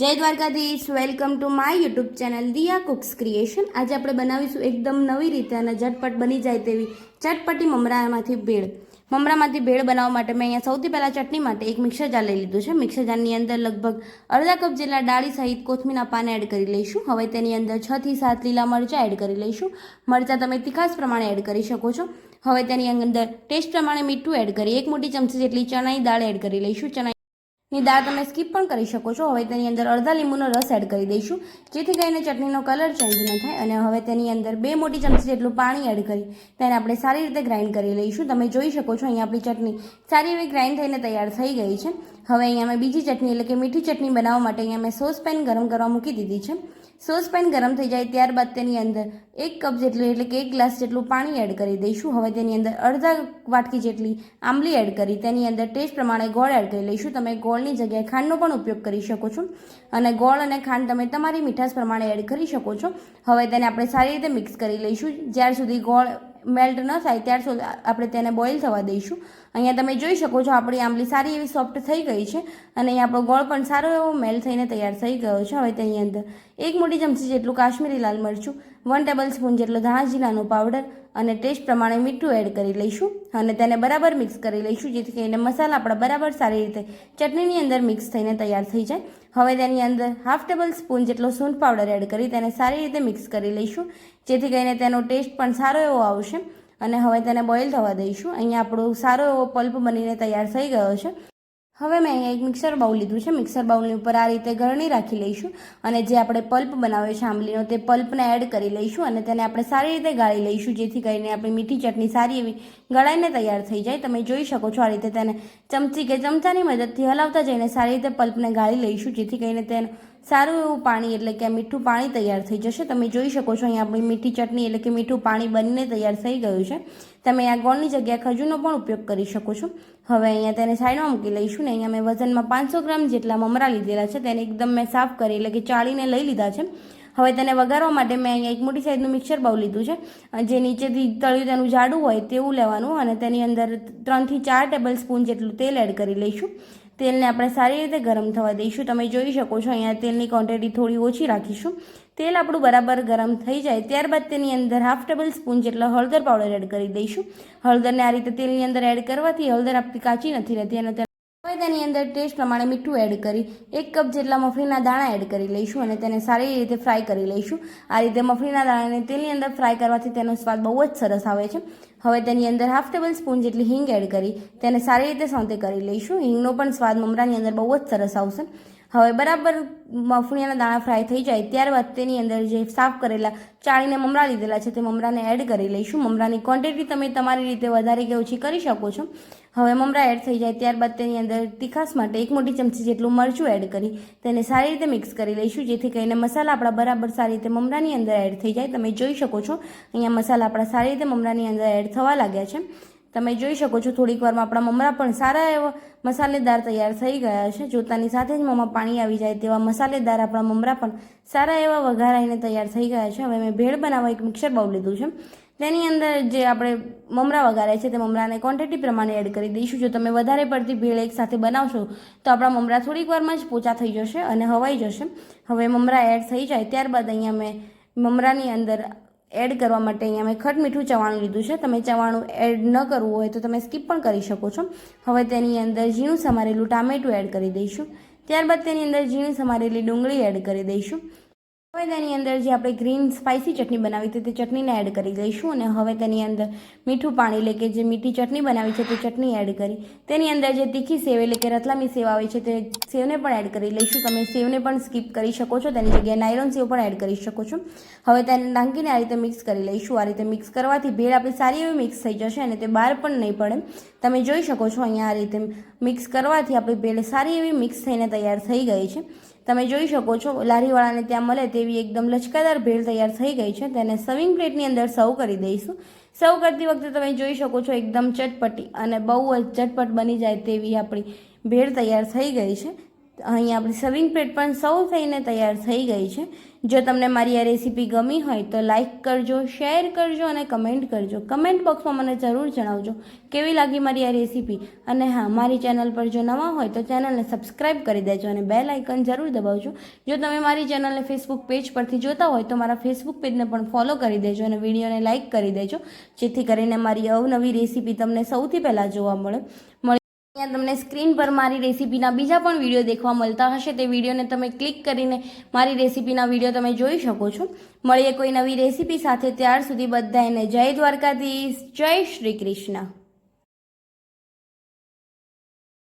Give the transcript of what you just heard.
Jay Dwarkadhish welcome to my YouTube channel Diya cooks creation આજે આપણે બનાવીશું એકદમ નવી રીતે અને ઝટપટ બની જાય તેવી ચટપટી મમરામાંથી ભેળ. મમરામાંથી ભેળ બનાવવા માટે મેં અહીંયા સૌથી પહેલાં ચટણી માટે એક મિક્સર જાર લઈ લીધું છે. મિક્સર જારની અંદર લગભગ અડધા કપ જેટલા ડાળી સહિત કોથમીના પાન એડ કરી લઈશું. હવે તેની અંદર છ થી સાત લીલા મરચાં એડ કરી લઈશું. મરચાં તમે તીખાસ પ્રમાણે એડ કરી શકો છો. હવે તેની અંદર ટેસ્ટ પ્રમાણે મીઠું એડ કરી, એક મોટી ચમચી જેટલી ચણાની દાળ એડ કરી લઈશું. ચણા ની દાળ તમે સ્કીપ પણ કરી શકો છો. હવે તેની અંદર અડધા લીંબુનો રસ એડ કરી દઈશું, જેથી કરીને ચટણીનો કલર ચેન્જ ન થાય અને હવે તેની અંદર બે મોટી ચમચી જેટલું પાણી એડ કરી, તેને આપણે સારી રીતે ગ્રાઇન્ડ કરી લઈશું. તમે જોઈ શકો છો અહીંયા આપણી ચટણી સારી એવી ગ્રાઇન્ડ થઈને તૈયાર થઈ ગઈ છે. હવે અહીંયા મેં બીજી ચટણી એટલે કે મીઠી ચટણી બનાવવા માટે અહીંયા મેં સોસ પેન ગરમ કરવા મૂકી દીધી છે. સોસ પેન ગરમ થઈ જાય ત્યારબાદ તેની અંદર એક કપ જેટલું એટલે કે એક ગ્લાસ જેટલું પાણી એડ કરી દઈશું. હવે તેની અંદર અડધા વાટકી જેટલી આંબલી એડ કરી, તેની અંદર ટેસ્ટ પ્રમાણે ગોળ એડ કરી લઈશું. તમે ગોળની જગ્યાએ ખાંડનો પણ ઉપયોગ કરી શકો છો. અને ગોળ અને ખાંડ તમે તમારી મીઠાશ પ્રમાણે એડ કરી શકો છો. હવે તેને આપણે સારી રીતે મિક્સ કરી લઈશું. જ્યાર સુધી ગોળ મેલ્ટ ન થાય ત્યાર સુધી આપણે તેને બોઇલ થવા દઈશું. અહીંયા તમે જોઈ શકો છો આપણી આંબલી સારી એવી સોફ્ટ થઈ ગઈ છે અને અહીંયા આપણો ગોળ પણ સારો એવો મેલ્ટ થઈને તૈયાર થઈ ગયો છે. હવે તેની અંદર એક મોટી ચમચી જેટલું કાશ્મીરી લાલ મરચું વન ટેબલ સ્પૂન જેટલો ધાણા પાવડર અને ટેસ્ટ પ્રમાણે મીઠું એડ કરી લઈશું અને તેને બરાબર મિક્સ કરી લઈશું, જેથી કરીને મસાલા આપણા બરાબર સારી રીતે ચટણીની અંદર મિક્સ થઈને તૈયાર થઈ જાય. હવે તેની અંદર હાફ ટેબલ સ્પૂન જેટલો સૂંઠ પાવડર એડ કરી તેને સારી રીતે મિક્સ કરી લઈશું, જેથી કરીને તેનો ટેસ્ટ પણ સારો એવો આવશે. અને હવે તેને બોઇલ થવા દઈશું. અહીંયા આપણો સારો એવો પલ્પ બનીને તૈયાર થઈ ગયો છે. હવે મેં અહીંયા એક મિક્સર બાઉલ લીધું છે. મિક્સર બાઉલની ઉપર આ રીતે ગરણી રાખી લઈશું અને જે આપણે પલ્પ બનાવ્યો છે આંબલીનો, તે પલ્પને એડ કરી લઈશું અને તેને આપણે સારી રીતે ગાળી લઈશું, જેથી કરીને આપણી મીઠી ચટણી સારી એવી ગળાઈને તૈયાર થઈ જાય. તમે જોઈ શકો છો આ રીતે તેને ચમચી કે ચમચાની મદદથી હલાવતા જઈને સારી રીતે પલ્પને ગાળી લઈશું, જેથી કરીને તેનું સારું એવું પાણી એટલે કે મીઠું પાણી તૈયાર થઈ જશે. તમે જોઈ શકો છો અહીંયા આપણી મીઠી ચટણી એટલે કે મીઠું પાણી બનીને તૈયાર થઈ ગયું છે. તમે આ ગોળની જગ્યાએ ખજૂરનો પણ ઉપયોગ કરી શકો છો. હવે અહીંયા તેને સાઈડમાં મૂકી લઈશું ને અહીંયા મેં વજનમાં પાંચસો ગ્રામ જેટલા મમરા લીધેલા છે. તેને એકદમ મેં સાફ કરી એટલે કે ચાળીને લઈ લીધા છે. હવે તેને વઘારવા માટે મેં અહીંયા એક મોટી સાઈઝનું મિક્સર બાઉલ લીધું છે. જે નીચેથી તળિયું તેનું જાડું હોય તેવું લેવાનું અને તેની અંદર ત્રણથી ચાર ટેબલ સ્પૂન જેટલું તેલ એડ કરી લઈશું. તેલને આપણે સારી રીતે ગરમ થવા દઈશું. તમે જોઈ શકો છો, અહીંયા તેલની ક્વોન્ટિટી થોડી ઓછી રાખીશું. તેલ આપણું બરાબર ગરમ થઈ જાય, ત્યારબાદ તેની અંદર હાફ ટેબલ સ્પૂન જેટલો હળદર પાવડર એડ કરી દઈશું. હળદરને આ રીતે તેલની અંદર એડ કરવાથી હળદર આપણી કાચી નથી રહેતી અને હવે તેની અંદર ટેસ્ટ પ્રમાણે મીઠું એડ કરી, એક કપ જેટલા મફળીના દાણા એડ કરી લઈશું અને તેને સારી રીતે ફ્રાય કરી લઈશું. આ રીતે મફળીના દાણાને તેલની અંદર ફ્રાય કરવાથી તેનો સ્વાદ બહુ જ સરસ આવે છે. હવે તેની અંદર હાફ ટેબલ સ્પૂન જેટલી હિંગ એડ કરી, તેને સારી રીતે સોંતે કરી લઈશું. હિંગનો પણ સ્વાદ મમરાની અંદર બહુ જ સરસ આવશે. હવે બરાબર મફણીયાના દાણા ફ્રાય થઈ જાય ત્યારબાદ તેની અંદર જે સાફ કરેલા ચાળીને મમરા લીધેલા છે તે મમરાને એડ કરી લઈશું. મમરાની ક્વોન્ટિટી તમે તમારી રીતે વધારે કે ઓછી કરી શકો છો. હવે મમરા એડ થઈ જાય ત્યારબાદ તેની અંદર તીખાસ માટે એક મોટી ચમચી જેટલું મરચું એડ કરી તેને સારી રીતે મિક્સ કરી લઈશું. જેથી કરીને મસાલા આપણા બરાબર સારી રીતે મમરાની અંદર એડ થઈ જાય. તમે જોઈ શકો છો અહીંયા મસાલા આપણા સારી રીતે મમરાની અંદર એડ થવા લાગ્યા છે. તમે જોઈ શકો છો, થોડીક વારમાં આપણા મમરા પણ સારા એવા મસાલેદાર તૈયાર થઈ ગયા છે. જોતાની સાથે જ મોંમાં પાણી આવી જાય તેવા મસાલેદાર આપણા મમરા પણ સારા એવા વઘારાઈને તૈયાર થઈ ગયા છે. હવે મેં ભેળ બનાવવા એક મિક્સર બાઉલ લીધું છે. તેની અંદર જે આપણે મમરા વઘાર્યા છે તે મમરાને ક્વોન્ટિટી પ્રમાણે એડ કરી દઈશું. જો તમે વધારે પડતી ભેળ એકસાથે બનાવશો, તો આપણા મમરા થોડીક વારમાં જ પોચા થઈ જશે અને હવાઈ જશે. હવે મમરા એડ થઈ જાય, ત્યારબાદ અહીંયા મેં મમરાની અંદર એડ કરવા માટે અહીંયા મેં ખટ મીઠું ચવાણું લીધું છે. તમે ચવાણું એડ ન કરવું હોય તો તમે સ્કીપ પણ કરી શકો છો. હવે તેની અંદર ઝીણું સમારેલું ટામેટું એડ કરી દઈશું. ત્યારબાદ તેની અંદર ઝીણી સમારેલી ડુંગળી એડ કરી દઈશું. હવે તેની અંદર જે આપણે ગ્રીન સ્પાઇસી ચટણી બનાવી હતી તે ચટણીને એડ કરી લઈશું અને હવે તેની અંદર મીઠું પાણી એટલે કે જે મીઠી ચટણી બનાવી છે તે ચટણી એડ કરી. તેની અંદર જે તીખી સેવ એટલે કે રતલામી સેવ આવે છે તે સેવને પણ એડ કરી લઈશું. તમે સેવને પણ સ્કીપ કરી શકો છો. તેની જગ્યાએ નાયરોન સેવ પણ એડ કરી શકો છો. હવે તેને ઢાંકીને આ રીતે મિક્સ કરી લઈશું. આ રીતે મિક્સ કરવાથી ભેળ આપણી સારી એવી મિક્સ થઈ જશે અને તે બહાર પણ નહીં પડે. તમે જોઈ શકો છો અહીંયા આ રીતે મિક્સ કરવાથી આપણી ભેળ સારી એવી મિક્સ થઈને તૈયાર થઈ ગઈ છે. તમે જોઈ શકો છો, લારીવાળાને ત્યાં મળે તેવી એકદમ લચકાદાર ભેળ તૈયાર થઈ ગઈ છે, તેને સર્વિંગ પ્લેટની અંદર સર્વ કરી દઈશું. સર્વ કરતી વખતે તમે જોઈ શકો છો એકદમ ચટપટી અને બહુ જ ચટપટ બની જાય તેવી આપણી ભેળ તૈયાર થઈ ગઈ છે. અહીંયા આપણી સર્વિંગ પ્લેટ પણ સૌ થઈને તૈયાર થઈ ગઈ છે. જો તમને મારી આ રેસીપી ગમી હોય તો લાઇક કરજો શેર કરજો અને કમેન્ટ કરજો. કમેન્ટ બોક્સમાં મને જરૂર જણાવજો કેવી લાગી મારી આ રેસીપી અને હા, મારી ચેનલ પર જો નવા હોય તો ચેનલને સબસ્ક્રાઈબ કરી દેજો અને બેલ આઇકન જરૂર દબાવજો. જો તમે મારી ચેનલને ફેસબુક પેજ પરથી જોતા હોય તો મારા ફેસબુક પેજને પણ ફોલો કરી દેજો અને વિડીયોને લાઇક કરી દેજો. જેથી કરીને મારી અવનવી રેસીપી તમને સૌથી પહેલાં જોવા મળે. અહીંયા તમને સ્ક્રીન પર મારી રેસીપીના બીજા પણ વીડિયો દેખવા મળતા હશે. તે વિડીયોને તમે ક્લિક કરીને મારી રેસીપીના વીડિયો તમે જોઈ શકો છો. મળીએ કોઈ નવી રેસીપી સાથે. ત્યાર સુધી બધાને જય દ્વારકાધીશ. જય શ્રી કૃષ્ણ.